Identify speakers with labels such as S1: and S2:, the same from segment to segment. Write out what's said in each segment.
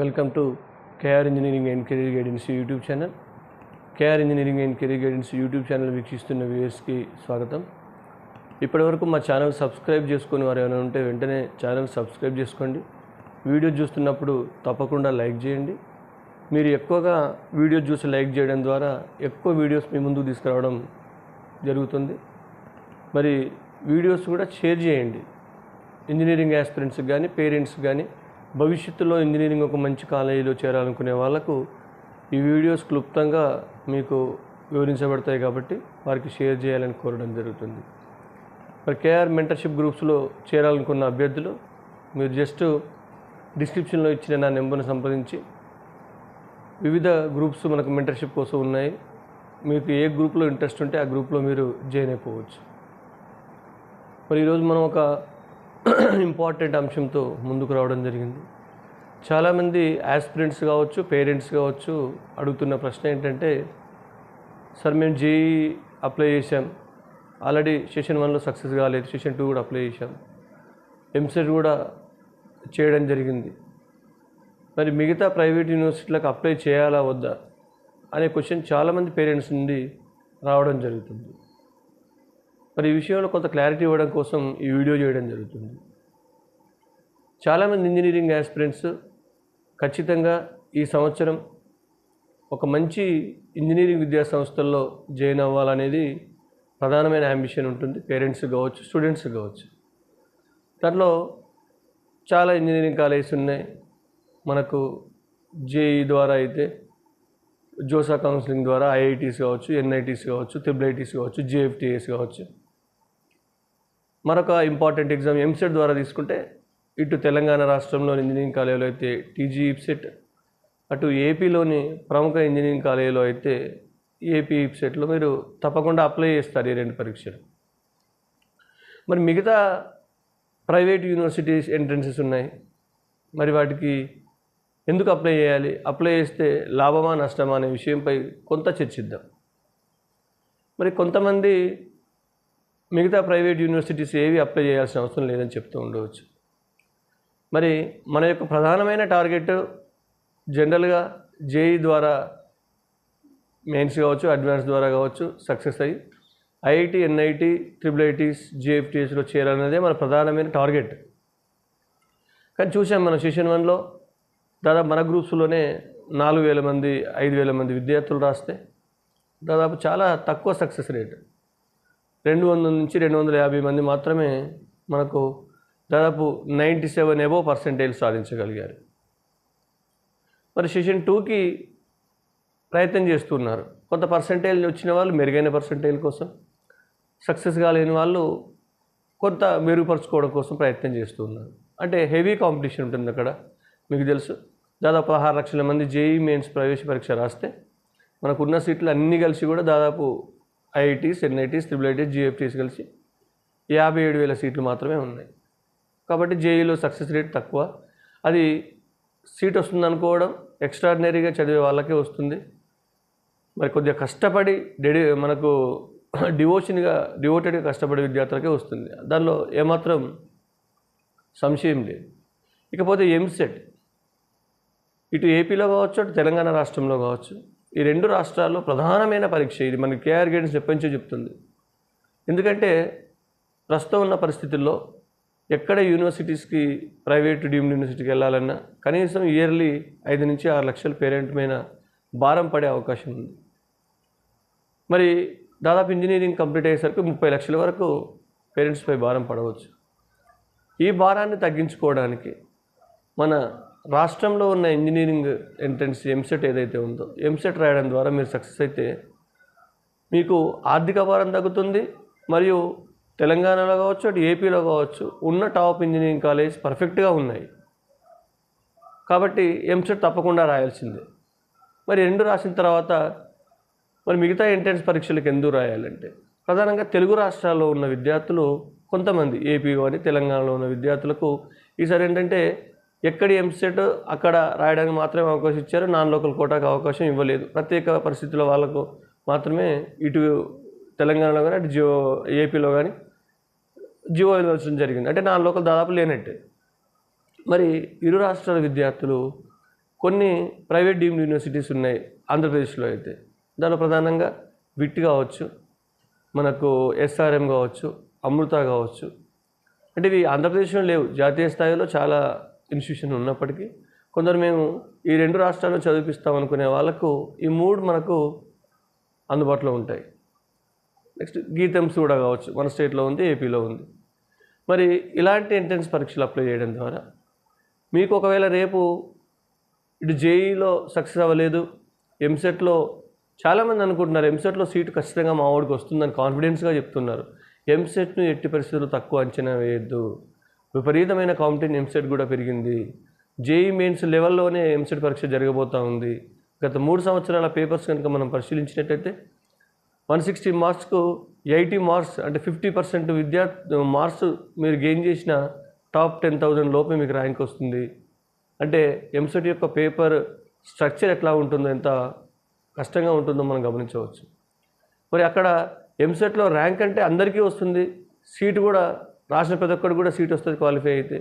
S1: Welcome to KR engineering and career guidance YouTube channel KR engineering and career guidance YouTube channel వీక్షిస్తున్న వ్యూయర్స్కి స్వాగతం. ఇప్పటివరకు మా channel subscribe చేసుకుని వారు ఏమైనా ఉంటే వెంటనే ఛానల్ సబ్స్క్రైబ్ చేసుకోండి. వీడియో చూస్తున్నప్పుడు తప్పకుండా లైక్ చేయండి. మీరు ఎక్కువగా వీడియో చూసి లైక్ చేయడం ద్వారా ఎక్కువ వీడియోస్ మీ ముందుకు తీసుకురావడం జరుగుతుంది. మరి వీడియోస్ కూడా షేర్ చేయండి. ఇంజనీరింగ్ యాస్పిరెంట్స్కి కానీ పేరెంట్స్ కానీ భవిష్యత్తులో ఇంజనీరింగ్ ఒక మంచి కాలేజీలో చేరాలనుకునే వాళ్ళకు ఈ వీడియోస్ క్లుప్తంగా మీకు వివరించబడతాయి కాబట్టి వారికి షేర్ చేయాలని కోరడం జరుగుతుంది. మరి కేఆర్ మెంటర్షిప్ గ్రూప్స్లో చేరాలనుకున్న అభ్యర్థులు మీరు జస్ట్ డిస్క్రిప్షన్లో ఇచ్చిన నా నెంబర్ను సంప్రదించి వివిధ గ్రూప్స్ మనకు మెంటర్షిప్ కోసం ఉన్నాయి. మీకు ఏ గ్రూప్లో ఇంట్రెస్ట్ ఉంటే ఆ గ్రూప్లో మీరు జాయిన్ అయిపోవచ్చు. మరి ఈరోజు మనం ఒక ఇంపార్టెంట్ అంశంతో ముందుకు రావడం జరిగింది. చాలామంది యాస్పిరెంట్స్ కావచ్చు పేరెంట్స్ కావచ్చు అడుగుతున్న ప్రశ్న ఏంటంటే సార్ మేము జేఈ అప్లై చేశాం. ఆల్రెడీ సెషన్ వన్లో సక్సెస్ కాలేదు. సెషన్ టూ కూడా అప్లై చేశాం. ఎంసెట్ కూడా చేయడం జరిగింది. మరి మిగతా ప్రైవేట్ యూనివర్సిటీలకు అప్లై చేయాలా వద్దా? అనే క్వశ్చన్ చాలామంది పేరెంట్స్ నుండి రావడం జరుగుతుంది. మరి ఈ విషయంలో కొంత క్లారిటీ ఇవ్వడం కోసం ఈ వీడియో చేయడం జరుగుతుంది. చాలామంది ఇంజనీరింగ్ యాస్పిరెంట్స్ ఖచ్చితంగా ఈ సంవత్సరం ఒక మంచి ఇంజనీరింగ్ విద్యా సంస్థల్లో జాయిన్ అవ్వాలనేది ప్రధానమైన అంబిషన్ ఉంటుంది. పేరెంట్స్ కావచ్చు స్టూడెంట్స్ కావచ్చు. దాంట్లో చాలా ఇంజనీరింగ్ కాలేజెస్ ఉన్నాయి. మనకు జేఈ ద్వారా అయితే జోసా కౌన్సిలింగ్ ద్వారా ఐఐటీస్ కావచ్చు ఎన్ఐటీస్ కావచ్చు త్రిబుల్ కావచ్చు జేఎఫ్టీఎస్ కావచ్చు. మరొక ఇంపార్టెంట్ ఎగ్జామ్ ఎంసెట్ ద్వారా తీసుకుంటే ఇటు తెలంగాణ రాష్ట్రంలోని ఇంజనీరింగ్ కాలేజీలో అయితే టీజీ ఇప్సెట్ అటు ఏపీలోని ప్రముఖ ఇంజనీరింగ్ కాలేజీలో అయితే ఏపీ ఇప్సెట్లో మీరు తప్పకుండా అప్లై చేస్తారు ఈ రెండు పరీక్షలు. మరి మిగతా ప్రైవేట్ యూనివర్సిటీస్ ఎంట్రన్సెస్ ఉన్నాయి. మరి వాటికి ఎందుకు అప్లై చేయాలి? అప్లై చేస్తే లాభమా నష్టమా అనే విషయంపై కొంత చర్చిద్దాం. మరి కొంతమంది మిగతా ప్రైవేట్ యూనివర్సిటీస్ ఏవి అప్లై చేయాల్సిన అవసరం లేదని చెప్తూ ఉండవచ్చు. మరి మన యొక్క ప్రధానమైన టార్గెట్ జనరల్గా జేఈ ద్వారా మెయిన్స్ కావచ్చు అడ్వాన్స్ ద్వారా కావచ్చు సక్సెస్ అయ్యి ఐఐటి ఎన్ఐటి ట్రిపుల్ ఐటీస్ జిఎఫ్టీఎస్లో చేరాలనేదే మన ప్రధానమైన టార్గెట్. కానీ చూసాం మన సెషన్ వన్లో దాదాపు మన గ్రూప్స్లోనే నాలుగు వేల మంది ఐదు వేల మంది విద్యార్థులు రాస్తే దాదాపు చాలా తక్కువ సక్సెస్ రేట్. రెండు వందల నుంచి రెండు వందల యాభై మంది మాత్రమే మనకు దాదాపు నైంటీ సెవెన్ ఎబో పర్సెంటేజ్ సాధించగలిగారు. మరి సెషన్ టూకి ప్రయత్నం చేస్తున్నారు. కొంత పర్సంటేజ్ వచ్చిన వాళ్ళు మెరుగైన పర్సంటేజ్ కోసం సక్సెస్ కాలేని వాళ్ళు కొంత మెరుగుపరుచుకోవడం కోసం ప్రయత్నం చేస్తున్నారు. అంటే హెవీ కాంపిటీషన్ ఉంటుంది అక్కడ మీకు తెలుసు. దాదాపు పదహారు లక్షల మంది జేఈ మెయిన్స్ ప్రవేశ పరీక్ష రాస్తే మనకున్న సీట్లు అన్నీ కలిసి కూడా దాదాపు IITs NITs triple ITs GFTIs కలిసి యాభై ఏడు వేల సీట్లు మాత్రమే ఉన్నాయి. కాబట్టి జేఈలో సక్సెస్ రేట్ తక్కువ. అది సీట్ వస్తుంది అనుకోవడం ఎక్స్ట్రాడినరీగా చదివే వాళ్ళకే వస్తుంది. మరి కొద్దిగా కష్టపడి డెడి మనకు డివోషన్గా డివోటెడ్గా కష్టపడే విద్యార్థులకే వస్తుంది. దానిలో ఏమాత్రం సంశయం లేదు. ఇకపోతే ఎంసెట్. ఇటు ఏపీలో కావచ్చు అటు తెలంగాణ రాష్ట్రంలో కావచ్చు ఈ రెండు రాష్ట్రాల్లో ప్రధానమైన పరీక్ష ఇది మనకి కేఆర్ గైడెన్స్ ఎప్పటి నుంచో చెప్తుంది. ఎందుకంటే ప్రస్తుతం ఉన్న పరిస్థితుల్లో ఎక్కడ యూనివర్సిటీస్కి ప్రైవేట్ డీమ్డ్ యూనివర్సిటీకి వెళ్ళాలన్నా కనీసం ఇయర్లీ ఐదు నుంచి ఆరు లక్షల పేరెంట్ మీద భారం పడే అవకాశం ఉంది. మరి దాదాపు ఇంజనీరింగ్ కంప్లీట్ అయ్యేసరికి ముప్పై లక్షల వరకు పేరెంట్స్పై భారం పడవచ్చు. ఈ భారాన్ని తగ్గించుకోవడానికి మన రాష్ట్రంలో ఉన్న ఇంజనీరింగ్ ఎంట్రన్స్ ఎంసెట్ ఏదైతే ఉందో ఎంసెట్ రాయడం ద్వారా మీరు సక్సెస్ అయితే మీకు ఆర్థిక భారం తగ్గుతుంది మరియు తెలంగాణలో కావచ్చు అటు ఏపీలో కావచ్చు ఉన్న టాప్ ఇంజనీరింగ్ కాలేజ్ పర్ఫెక్ట్గా ఉన్నాయి. కాబట్టి ఎంసెట్ తప్పకుండా రాయాల్సిందే. మరి రెండు రాసిన తర్వాత మరి మిగతా ఎంట్రన్స్ పరీక్షలకు ఎందుకు రాయాలంటే? ప్రధానంగా తెలుగు రాష్ట్రాల్లో ఉన్న విద్యార్థులు కొంతమంది ఏపీ కానీ తెలంగాణలో ఉన్న విద్యార్థులకు ఈసారి ఏంటంటే ఎక్కడి ఎంసెట్ అక్కడ రాయడానికి మాత్రమే అవకాశం ఇచ్చారు నాన్ లోకల్ కోటాకు అవకాశం ఇవ్వలేదు. ప్రత్యేక పరిస్థితుల వాళ్ళకు మాత్రమే ఇటు తెలంగాణలో కానీ అటు జియో ఏపీలో కానీ జియో ఇవ్వాల్సిన జరిగింది. అంటే నా లోకల్ దాదాపు లేనట్టే. మరి ఇరు రాష్ట్రాల విద్యార్థులు కొన్ని ప్రైవేట్ డీమ్డ్ యూనివర్సిటీస్ ఉన్నాయి ఆంధ్రప్రదేశ్లో అయితే. దానిలో ప్రధానంగా విట్ కావచ్చు మనకు ఎస్ఆర్ఎం కావచ్చు అమృత కావచ్చు. అంటే ఇవి ఆంధ్రప్రదేశ్లో లేవు. జాతీయ స్థాయిలో చాలా ఇన్స్టిట్యూషన్ ఉన్నప్పటికీ కొందరు మేము ఈ రెండు రాష్ట్రాల్లో చదివిపిస్తాం అనుకునే వాళ్ళకు ఈ మూడు మనకు అందుబాటులో ఉంటాయి. నెక్స్ట్ గీతమ్స్ కూడా కావచ్చు. మన స్టేట్లో ఉంది ఏపీలో ఉంది. మరి ఇలాంటి ఎంట్రన్స్ పరీక్షలు అప్లై చేయడం ద్వారా మీకు ఒకవేళ రేపు ఇటు జేఈలో సక్సెస్ అవ్వలేదు ఎంసెట్లో చాలామంది అనుకుంటున్నారు ఎంసెట్లో సీటు ఖచ్చితంగా మా వాడికి వస్తుందని కాన్ఫిడెన్స్గా చెప్తున్నారు. ఎంసెట్ను ఎట్టి పరిస్థితుల్లో తక్కువ అంచనా వేయద్దు. విపరీతమైన కాంపిటేషన్ ఎంసెట్ కూడా పెరిగింది. జేఈ మెయిన్స్ లెవెల్లోనే ఎంసెట్ పరీక్ష జరగబోతూ ఉంది. గత మూడు సంవత్సరాల పేపర్స్ కనుక మనం పరిశీలించినట్టయితే వన్ సిక్స్టీ మార్క్స్కు ఎయిటీ మార్క్స్ అంటే ఫిఫ్టీ పర్సెంట్ విద్యా మార్క్స్ మీరు గెయిన్ చేసిన టాప్ టెన్ థౌజండ్ లోపే మీకు ర్యాంక్ వస్తుంది. అంటే ఎంసెట్ యొక్క పేపర్ స్ట్రక్చర్ ఎట్లా ఉంటుందో ఎంత కష్టంగా ఉంటుందో మనం గమనించవచ్చు. మరి అక్కడ ఎంసెట్లో ర్యాంక్ అంటే అందరికీ వస్తుంది. సీటు కూడా రాసిన ప్రతి ఒక్కరు కూడా సీట్ వస్తుంది క్వాలిఫై అయితే.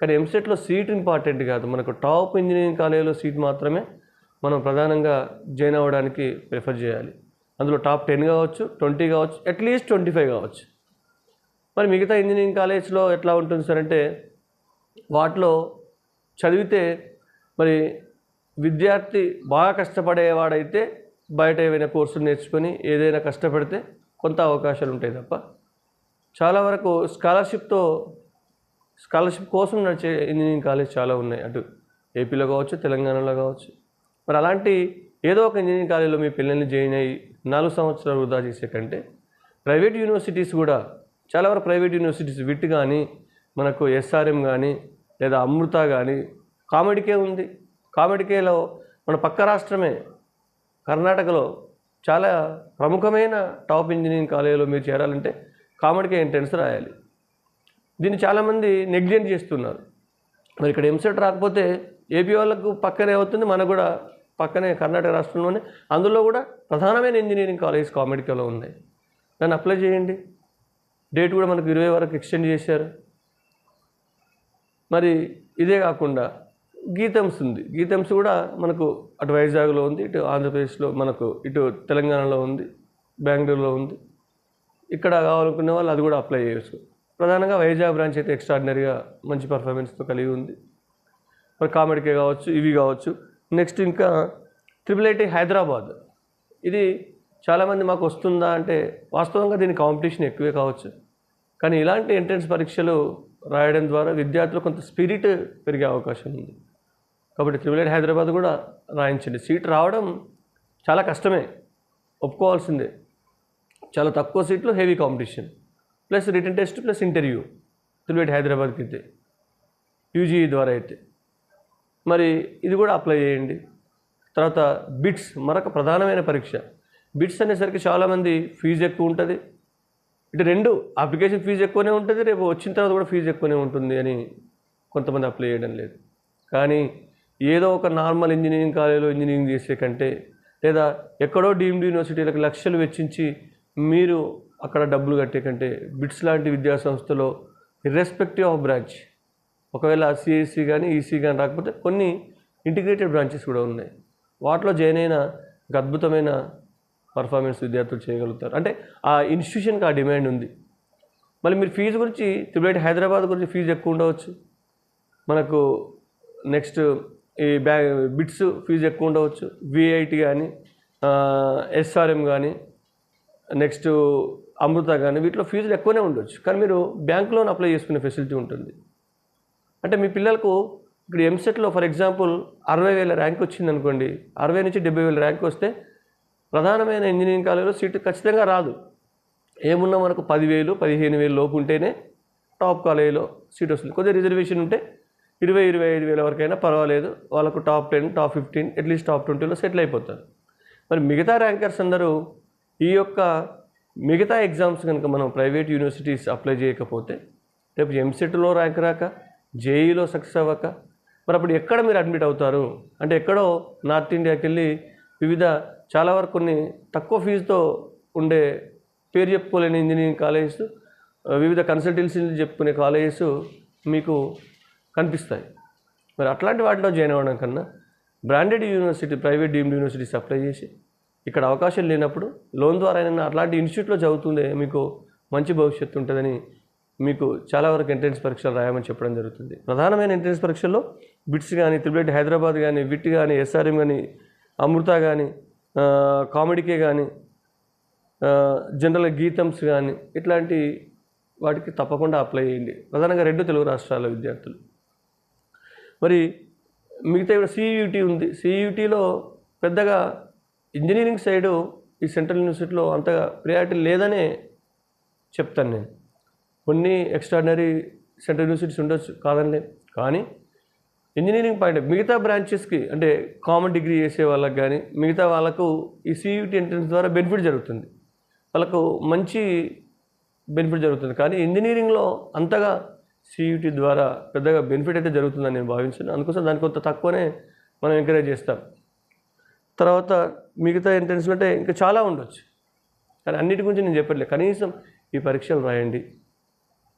S1: కానీ ఎంసెట్లో సీట్ ఇంపార్టెంట్ కాదు. మనకు టాప్ ఇంజనీరింగ్ కాలేజీలో సీట్ మాత్రమే మనం ప్రధానంగా జాయిన్ అవ్వడానికి ప్రిఫర్ చేయాలి. అందులో టాప్ టెన్ కావచ్చు ట్వంటీ కావచ్చు అట్లీస్ట్ ట్వంటీ ఫైవ్ కావచ్చు. మరి మిగతా ఇంజనీరింగ్ కాలేజ్లో ఎట్లా ఉంటుంది సార్ అంటే వాటిలో చదివితే మరి విద్యార్థి బాగా కష్టపడేవాడైతే బయట ఏవైనా కోర్సులు నేర్చుకొని ఏదైనా కష్టపడితే కొంత అవకాశాలు ఉంటాయి తప్ప చాలా వరకు స్కాలర్షిప్తో స్కాలర్షిప్ కోసం నడిచే ఇంజనీరింగ్ కాలేజ్ చాలా ఉన్నాయి. అటు ఏపీలో కావచ్చు తెలంగాణలో కావచ్చు. మరి అలాంటి ఏదో ఒక ఇంజనీరింగ్ కాలేజీలో మీ పిల్లల్ని జాయిన్ అయ్యి నాలుగు సంవత్సరాలు వృధా చేసే కంటే ప్రైవేట్ యూనివర్సిటీస్ కూడా చాలా వరకు ప్రైవేట్ యూనివర్సిటీస్ విట్ కానీ మనకు ఎస్ఆర్ఎం కానీ లేదా అమృత కానీ కామెడీకే ఉంది. కామెడీకేలో మన పక్క రాష్ట్రమే కర్ణాటకలో చాలా ప్రముఖమైన టాప్ ఇంజనీరింగ్ కాలేజీలో మీరు చేరాలంటే కామెడీకే ఎంట్రన్స్ రాయాలి. దీన్ని చాలామంది నెగ్లెక్ట్ చేస్తున్నారు. మరి ఇక్కడ ఎంసెట్ రాకపోతే ఏపీ వాళ్ళకు పక్కనే అవుతుంది మనకు కూడా పక్కనే కర్ణాటక రాష్ట్రంలోనే. అందులో కూడా ప్రధానమైన ఇంజనీరింగ్ కాలేజ్ కామెడికలో ఉన్నాయి. దాన్ని అప్లై చేయండి. డేట్ కూడా మనకు ఇరవై వరకు ఎక్స్టెండ్ చేశారు. మరి ఇదే కాకుండా గీతమ్స్ ఉంది. గీతమ్స్ కూడా మనకు అటు వైజాగ్లో ఉంది ఇటు ఆంధ్రప్రదేశ్లో మనకు ఇటు తెలంగాణలో ఉంది బెంగళూరులో ఉంది. ఇక్కడ కావాలనుకునే వాళ్ళు అది కూడా అప్లై చేయొచ్చు. ప్రధానంగా వైజాగ్ బ్రాంచ్ అయితే ఎక్స్ట్రాడినరీగా మంచి పర్ఫార్మెన్స్తో కలిగి ఉంది. మరి కామెడీకే కావచ్చు ఇవి కావచ్చు. నెక్స్ట్ ఇంకా ట్రిపుల్ ఐటీ హైదరాబాద్. ఇది చాలామంది మాకు వస్తుందా అంటే వాస్తవంగా దీని కాంపిటీషన్ ఎక్కువే కావచ్చు. కానీ ఇలాంటి ఎంట్రన్స్ పరీక్షలు రాయడం ద్వారా విద్యార్థులు కొంత స్పిరిట్ పెరిగే అవకాశం ఉంది. కాబట్టి ట్రిపుల్ ఐటీ హైదరాబాద్ కూడా రాయించండి. సీట్ రావడం చాలా కష్టమే. ఒప్పుకోవాల్సిందే. చాలా తక్కువ సీట్లు heavy competition plus written test plus interview triple త్రివేట్ హైదరాబాద్కి అయితే. యూజీ ద్వారా అయితే. మరి ఇది కూడా అప్లై చేయండి. తర్వాత బిట్స్ మరొక ప్రధానమైన పరీక్ష. బిట్స్ అనేసరికి చాలామంది ఫీజు ఎక్కువ ఉంటుంది. ఇటు రెండు అప్లికేషన్ ఫీజు ఎక్కువనే ఉంటుంది రేపు వచ్చిన తర్వాత కూడా ఫీజు ఎక్కువనే ఉంటుంది అని కొంతమంది అప్లై చేయడం లేదు. కానీ ఏదో ఒక నార్మల్ ఇంజనీరింగ్ కాలేజీలో ఇంజనీరింగ్ చేసే కంటే లేదా ఎక్కడో డీమ్డ్ యూనివర్సిటీలకు లక్షలు వెచ్చించి మీరు అక్కడ డబ్బులు కట్టే కంటే బిట్స్ లాంటి విద్యాసంస్థలో ఇర్రెస్పెక్టివ్ ఆఫ్ బ్రాంచ్ ఒకవేళ సిఎస్సి కానీ ఈసీ కానీ రాకపోతే కొన్ని ఇంటిగ్రేటెడ్ బ్రాంచెస్ కూడా ఉన్నాయి. వాటిలో జాయిన్ అయిన ఒక అద్భుతమైన పర్ఫార్మెన్స్ విద్యార్థులు చేయగలుగుతారు. అంటే ఆ ఇన్స్టిట్యూషన్కి ఆ డిమాండ్ ఉంది. మళ్ళీ మీరు ఫీజు గురించి తిరుపతి హైదరాబాద్ గురించి ఫీజు ఎక్కువ ఉండవచ్చు. మనకు నెక్స్ట్ ఈ బ్యా బిట్స్ ఫీజు ఎక్కువ ఉండవచ్చు. విఐటి కానీ ఎస్ఆర్ఎం కానీ నెక్స్ట్ అమృత కానీ వీటిలో ఫీజులు ఎక్కువనే ఉండొచ్చు. కానీ మీరు బ్యాంక్ లోన్ అప్లై చేసుకునే ఫెసిలిటీ ఉంటుంది. అంటే మీ పిల్లలకు ఇక్కడ ఎంసెట్లో ఫర్ ఎగ్జాంపుల్ అరవై వేల ర్యాంక్ వచ్చింది అనుకోండి అరవై నుంచి డెబ్బై వేల ర్యాంక్ వస్తే ప్రధానమైన ఇంజనీరింగ్ కాలేజీలో సీటు ఖచ్చితంగా రాదు. ఏమున్నా మనకు పదివేలు పదిహేను వేలు లోపు ఉంటేనే టాప్ కాలేజీలో సీట్ వస్తుంది. కొద్దిగా రిజర్వేషన్ ఉంటే ఇరవై ఇరవై ఐదు వేల వరకైనా పర్వాలేదు. వాళ్ళకు top ten top fifteen at least top ట్వంటీలో సెటిల్ అయిపోతారు మరి మిగతా ర్యాంకర్స్ అందరూ ఈ యొక్క మిగతా ఎగ్జామ్స్ కనుక మనం ప్రైవేట్ యూనివర్సిటీస్ అప్లై చేయకపోతే రేపు ఎంసెట్లో ర్యాంక్ రాక జేఈలో సక్సెస్ అవ్వక మరి అప్పుడు ఎక్కడ మీరు అడ్మిట్ అవుతారు? అంటే ఎక్కడో నార్త్ ఇండియాకి వెళ్ళి వివిధ చాలా వరకు కొన్ని తక్కువ ఫీజుతో ఉండే పేరు చెప్పుకోలేని ఇంజనీరింగ్ కాలేజెస్ వివిధ కన్సల్టెన్సీలు చెప్పుకునే కాలేజెస్ మీకు కనిపిస్తాయి. మరి అట్లాంటి వాటిలో జాయిన్ అవ్వడం కన్నా branded university private deemed universities apply చేసి ఇక్కడ అవకాశం లేనప్పుడు లోన్ ద్వారా అయినా అట్లాంటి ఇన్స్టిట్యూట్లో చదువుతుందే మీకు మంచి భవిష్యత్తు ఉంటుందని మీకు చాలా వరకు ఎంట్రన్స్ పరీక్షలు రాయమని చెప్పడం జరుగుతుంది. ప్రధానమైన ఎంట్రన్స్ పరీక్షల్లో బిట్స్ కానీ త్రిబుల్ హైదరాబాద్ కానీ విట్ కానీ ఎస్ఆర్ఎం కానీ అమృత కానీ కామెడీకే కానీ జనరల్ గీతమ్స్ కానీ ఇట్లాంటి వాటికి తప్పకుండా అప్లై చేయండి. ప్రధానంగా రెండు తెలుగు రాష్ట్రాల విద్యార్థులు. మరి మిగతా ఇప్పుడు సియూటీ ఉంది. సియూటీలో పెద్దగా ఇంజనీరింగ్ సైడు ఈ సెంట్రల్ యూనివర్సిటీలో అంతగా ప్రియారిటీ లేదనే చెప్తాను నేను. కొన్ని ఎక్స్ట్రాడినరీ సెంట్రల్ యూనివర్సిటీస్ ఉండొచ్చు కాదండి కానీ ఇంజనీరింగ్ పాయింట్ మిగతా బ్రాంచెస్కి అంటే కామన్ డిగ్రీ చేసే వాళ్ళకి కానీ మిగతా వాళ్ళకు ఈ సియూటీ ఎంట్రన్స్ ద్వారా బెనిఫిట్ జరుగుతుంది. వాళ్ళకు మంచి బెనిఫిట్ జరుగుతుంది. కానీ ఇంజనీరింగ్లో అంతగా సియూటీ ద్వారా పెద్దగా బెనిఫిట్ అయితే జరుగుతుందని నేను భావించాను. అందుకోసం దాని కొంత తక్కువనే మనం ఎంకరేజ్ చేస్తాం. తర్వాత మిగతా ఎంట్రన్స్లు అంటే ఇంకా చాలా ఉండొచ్చు. కానీ అన్నిటి గురించి నేను చెప్పట్లేదు. కనీసం ఈ పరీక్షలు రాయండి.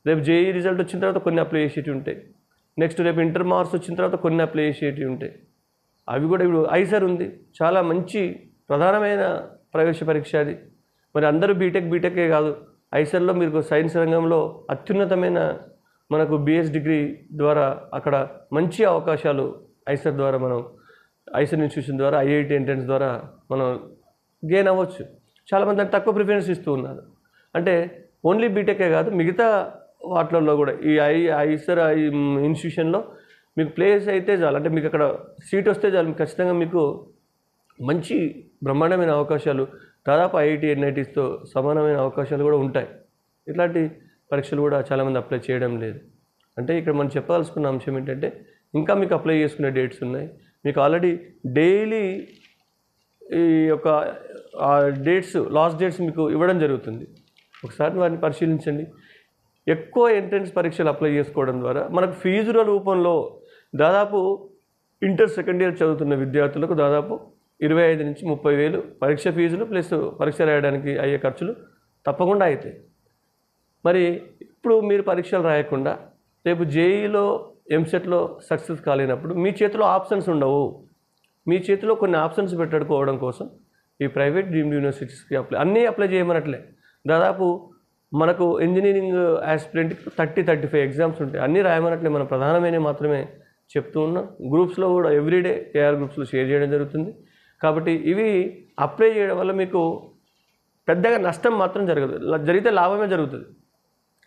S1: రేపు జేఈ రిజల్ట్ వచ్చిన తర్వాత కొన్ని అప్లై చేసేటివి ఉంటాయి. నెక్స్ట్ రేపు ఇంటర్ మార్క్స్ వచ్చిన తర్వాత కొన్ని అప్లై చేసేటివి ఉంటాయి. అవి కూడా ఇప్పుడు ఐసర్ ఉంది. చాలా మంచి ప్రధానమైన ప్రవేశ పరీక్ష అది. మరి అందరూ బీటెక్ బీటెకే కాదు. ఐసర్లో మీరు సైన్స్ రంగంలో అత్యున్నతమైన మనకు బిఎస్ డిగ్రీ ద్వారా అక్కడ మంచి అవకాశాలు ఐసర్ ద్వారా మనం ఐసర్ ఇన్స్టిట్యూషన్ ద్వారా ఐఐటి ఎంట్రన్స్ ద్వారా మనం గెయిన్ అవ్వచ్చు. చాలామంది తక్కువ ప్రిఫరెన్స్ ఇస్తూ ఉన్నారు. అంటే ఓన్లీ బీటెకే కాదు మిగతా వాటిలలో కూడా. ఈ ఐ ఐసర్ ఐ ఇన్స్టిట్యూషన్లో మీకు ప్లేస్ అయితే చాలు. అంటే మీకు అక్కడ సీట్ వస్తే చాలు. ఖచ్చితంగా మీకు మంచి బ్రహ్మాండమైన అవకాశాలు దాదాపు ఐఐటి ఎన్ఐటీస్తో సమానమైన అవకాశాలు కూడా ఉంటాయి. ఇట్లాంటి పరీక్షలు కూడా చాలామంది అప్లై చేయడం లేదు. అంటే ఇక్కడ మనం చెప్పాల్సుకున్న అంశం ఏంటంటే ఇంకా మీకు అప్లై చేసుకునే డేట్స్ ఉన్నాయి. మీకు ఆల్రెడీ డైలీ ఈ యొక్క డేట్స్ లాస్ట్ డేట్స్ మీకు ఇవ్వడం జరుగుతుంది. ఒకసారి వారిని పరిశీలించండి. ఎక్కువ ఎంట్రన్స్ పరీక్షలు అప్లై చేసుకోవడం ద్వారా మనకు ఫీజుల రూపంలో దాదాపు ఇంటర్ సెకండ్ ఇయర్ చదువుతున్న విద్యార్థులకు దాదాపు ఇరవై ఐదు నుంచి ముప్పై వేలు పరీక్ష ఫీజులు ప్లస్ పరీక్ష రాయడానికి అయ్యే ఖర్చులు తప్పకుండా అవుతాయి. మరి ఇప్పుడు మీరు పరీక్షలు రాయకుండా రేపు జేఈలో ఎంసెట్లో సక్సెస్ కాలేనప్పుడు మీ చేతిలో ఆప్షన్స్ ఉండవు. మీ చేతిలో కొన్ని ఆప్షన్స్ పెట్టడుకోవడం కోసం ఈ ప్రైవేట్ డీమ్డ్ యూనివర్సిటీస్కి అప్లై అన్నీ అప్లై చేయమనట్లే. దాదాపు మనకు ఇంజనీరింగ్ ఆస్పిరెంట్కి థర్టీ థర్టీ ఫైవ్ ఎగ్జామ్స్ ఉంటాయి. అన్నీ రాయమన్నట్లే మన ప్రధానమైన మాత్రమే చెప్తూ ఉన్నాం. గ్రూప్స్లో కూడా ఎవ్రీడే కేఆర్ గ్రూప్స్లో షేర్ చేయడం జరుగుతుంది. కాబట్టి ఇవి అప్లై చేయడం వల్ల మీకు పెద్దగా నష్టం మాత్రం జరగదు. జరిగితే లాభమే జరుగుతుంది.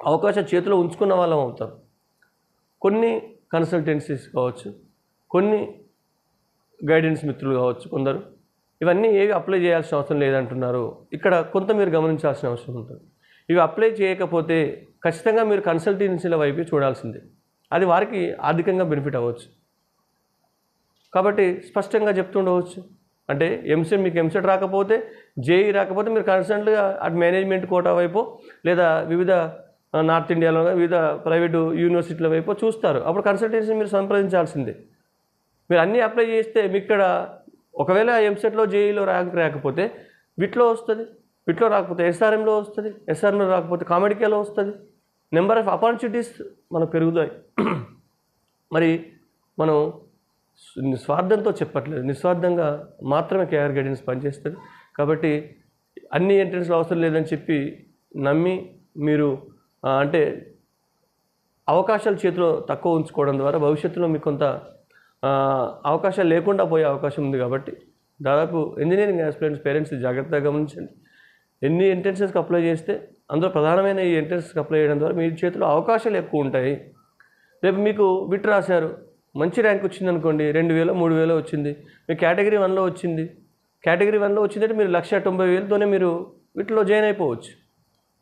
S1: అవకాశం చేతిలో ఉంచుకున్న వాళ్ళం అవుతాం. కొన్ని కన్సల్టెన్సీస్ కావచ్చు కొన్ని గైడెన్స్ మిత్రులు కావచ్చు కొందరు. ఇవన్నీ ఏవి అప్లై చేయాల్సిన అవసరం లేదంటున్నారు. ఇక్కడ కొంత మీరు గమనించాల్సిన అవసరం ఉంటుంది. ఇవి అప్లై చేయకపోతే ఖచ్చితంగా మీరు కన్సల్టెన్సీల వైపు చూడాల్సిందే. అది వారికి ఆర్థికంగా బెనిఫిట్ అవ్వచ్చు. కాబట్టి స్పష్టంగా చెప్తుండవచ్చు అంటే ఎంసెట్ మీకు ఎంసెట్ రాకపోతే జేఈ రాకపోతే మీరు కన్సల్ట్గా అటు మేనేజ్మెంట్ కోటా వైపు లేదా వివిధ నార్త్ ఇండియాలో వివిధ ప్రైవేటు యూనివర్సిటీల వైపు చూస్తారు. అప్పుడు కన్సల్టెన్సీ మీరు సంప్రదించాల్సిందే. మీరు అన్నీ అప్లై చేస్తే మీకు ఇక్కడ ఒకవేళ ఎంసెట్లో జేఈలో ర్యాంక్ రాకపోతే విట్లో వస్తుంది. పిట్లో రాకపోతే ఎస్ఆర్ఎంలో వస్తుంది ఎస్ఆర్ఎంలో రాకపోతే కామెడికేలో వస్తుంది. నెంబర్ ఆఫ్ ఆపర్చునిటీస్ మనకు పెరుగుతాయి. మరి మనం నిస్వార్థంతో చెప్పట్లేదు. నిస్వార్థంగా మాత్రమే కేఆర్ గైడెన్స్ పనిచేస్తుంది. కాబట్టి అన్ని ఎంట్రన్స్లో అవసరం లేదని చెప్పి నమ్మి మీరు అంటే అవకాశాలు చేతిలో తక్కువ ఉంచుకోవడం ద్వారా భవిష్యత్తులో మీకు కొంత అవకాశాలు లేకుండా పోయే అవకాశం ఉంది కాబట్టి దాదాపు ఇంజనీరింగ్ ఆస్పిరెంట్స్ పేరెంట్స్ జాగ్రత్తగా గమనించండి. ఎన్ని ఎంట్రన్సెస్కి అప్లై చేస్తే అందులో ప్రధానమైన ఈ ఎంట్రన్స్కి అప్లై చేయడం ద్వారా మీ చేతిలో అవకాశాలు ఎక్కువ ఉంటాయి. రేపు మీకు విట్ రాశారు. మంచి ర్యాంక్ వచ్చింది అనుకోండి రెండు వేలు మూడు వేలు వచ్చింది. మీ కేటగిరీ వన్లో వచ్చింది. కేటగిరీ వన్లో వచ్చిందంటే మీరు లక్ష తొంభై వేలతోనే మీరు వీటిలో జాయిన్ అయిపోవచ్చు.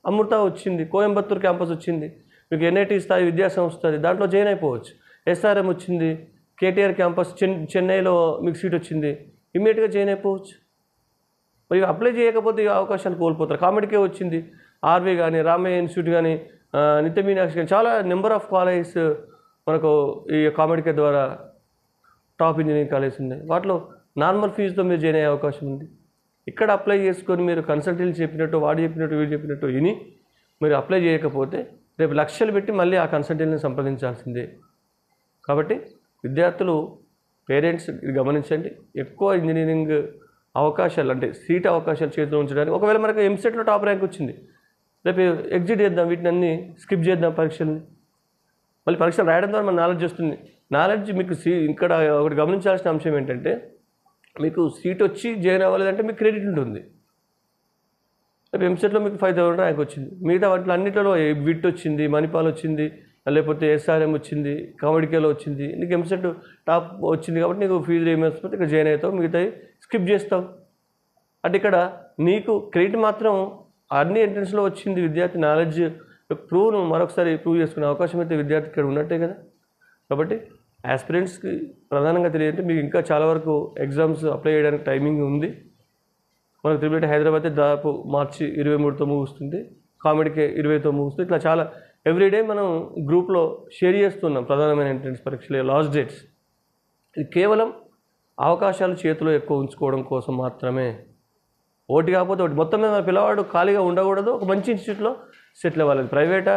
S1: అమృత వచ్చింది. కోయంబత్తూర్ క్యాంపస్ వచ్చింది. మీకు ఎన్ఐటి స్థాయి విద్యాసంస్థ అది. దాంట్లో జాయిన్ అయిపోవచ్చు. ఎస్ఆర్ఎం వచ్చింది. కేటీఆర్ క్యాంపస్ చెన్ చెన్నైలో మీకు సీట్ వచ్చింది. ఇమ్మీడియట్గా జాయిన్ అయిపోవచ్చు. మరి అప్లై చేయకపోతే ఈ అవకాశాలు కోల్పోతారు. కామెడీకే వచ్చింది. ఆర్వీ కానీ రామయ్య ఇన్స్టిట్యూట్ కానీ నిత్య మీనాక్షి కానీ చాలా నెంబర్ ఆఫ్ కాలేజెస్ మనకు ఈ కామెడీకే ద్వారా టాప్ ఇంజనీరింగ్ కాలేజ్ ఉన్నాయి వాటిలో నార్మల్ ఫీజుతో మీరు జాయిన్ అయ్యే అవకాశం ఉంది. ఇక్కడ అప్లై చేసుకొని మీరు కన్సల్టెంట్ చెప్పినట్టు వాడు చెప్పినట్టు వీడు చెప్పినట్టు విని మీరు అప్లై చేయకపోతే రేపు లక్షలు పెట్టి మళ్ళీ ఆ కన్సల్టెంట్ని సంప్రదించాల్సిందే. కాబట్టి విద్యార్థులు పేరెంట్స్ ఇది గమనించండి. ఎక్కువ ఇంజనీరింగ్ అవకాశాలు అంటే సీట్ అవకాశాలు చేతిలో ఉంచడానికి. ఒకవేళ మనకు ఎంసెట్లో టాప్ ర్యాంక్ వచ్చింది రేపు ఎగ్జిట్ చేద్దాం వీటిని అన్ని స్కిప్ చేద్దాం పరీక్షల్ని. మళ్ళీ పరీక్షలు రాయడం ద్వారా మన నాలెడ్జ్ వస్తుంది. నాలెడ్జ్ మీకు సీ ఇక్కడ ఒకటి గమనించాల్సిన అంశం ఏంటంటే మీకు సీట్ వచ్చి జాయిన్ అవ్వలేదంటే మీకు క్రెడిట్ ఉంటుంది. రేపు ఎంసెట్లో మీకు ఫైవ్ థౌసండ్ ర్యాంక్ వచ్చింది. మిగతా వాటిలో అన్నింటిలో విట్ వచ్చింది మణిపాల్ వచ్చింది లేకపోతే ఎస్ఆర్ఎం వచ్చింది కామెడికేలో వచ్చింది. నీకు ఎంసెట్ టాప్ వచ్చింది కాబట్టి నీకు ఫీజు రీఎంబర్స్మెంట్ ఇక్కడ జాయిన్ అవుతావు. మిగతాయి స్కిప్ చేస్తావు? అంటే ఇక్కడ నీకు క్రెడిట్ మాత్రం అన్ని ఎంట్రన్స్లో వచ్చింది విద్యార్థి నాలెడ్జ్ ప్రూవ్ను మరొకసారి ప్రూవ్ చేసుకునే అవకాశం అయితే విద్యార్థి ఇక్కడ ఉన్నట్టే కదా? కాబట్టి యాస్పిరెంట్స్కి ప్రధానంగా తెలియంటే మీకు ఇంకా చాలా వరకు ఎగ్జామ్స్ అప్లై చేయడానికి టైమింగ్ ఉంది. మనకు త్రిబుల్ హైదరాబాద్ అయితే దాదాపు మార్చి ఇరవై మూడుతో ముగుస్తుంది కామెడీకి ఇరవైతో ముగుస్తుంది ఇట్లా చాలా ఎవ్రీడే మనం గ్రూప్లో షేర్ చేస్తున్నాం ప్రధానమైన ఎంట్రన్స్ పరీక్షలు లాస్ట్ డేట్స్. ఇది కేవలం అవకాశాలు చేతిలో ఎక్కువ ఉంచుకోవడం కోసం మాత్రమే ఒకటి కాకపోతే ఒకటి మొత్తం మీద పిల్లవాడు ఖాళీగా ఉండకూడదు. ఒక మంచి ఇన్స్టిట్యూట్లో సెటిల్ అవ్వాలి. ప్రైవేటా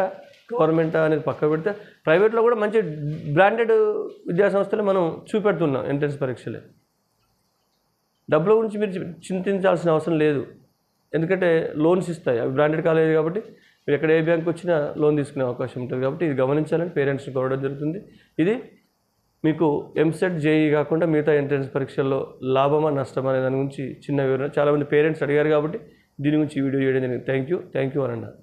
S1: గవర్నమెంటా అనేది పక్క పెడితే ప్రైవేట్లో కూడా మంచి బ్రాండెడ్ విద్యా సంస్థలు మనం చూపెడుతున్నాం ఎంట్రన్స్ పరీక్షలే. డబ్బుల గురించి మీరు చింతించాల్సిన అవసరం లేదు. ఎందుకంటే లోన్స్ ఇస్తాయి. అవి బ్రాండెడ్ కాలేజ్ కాబట్టి మీరు ఎక్కడ ఏ బ్యాంక్ వచ్చినా లోన్ తీసుకునే అవకాశం ఉంటుంది కాబట్టి ఇది గమనించాలని పేరెంట్స్ని కోరడం జరుగుతుంది. ఇది మీకు ఎంసెట్ జేఈ కాకుండా మిగతా ఎంట్రన్స్ పరీక్షల్లో లాభమా నష్టమా అనే దాని గురించి చిన్న వివరణ. చాలామంది పేరెంట్స్ అడిగారు కాబట్టి దీని గురించి ఈ వీడియో చేయడం జరిగింది. థ్యాంక్ యూ థ్యాంక్ యూ అని అన్నారు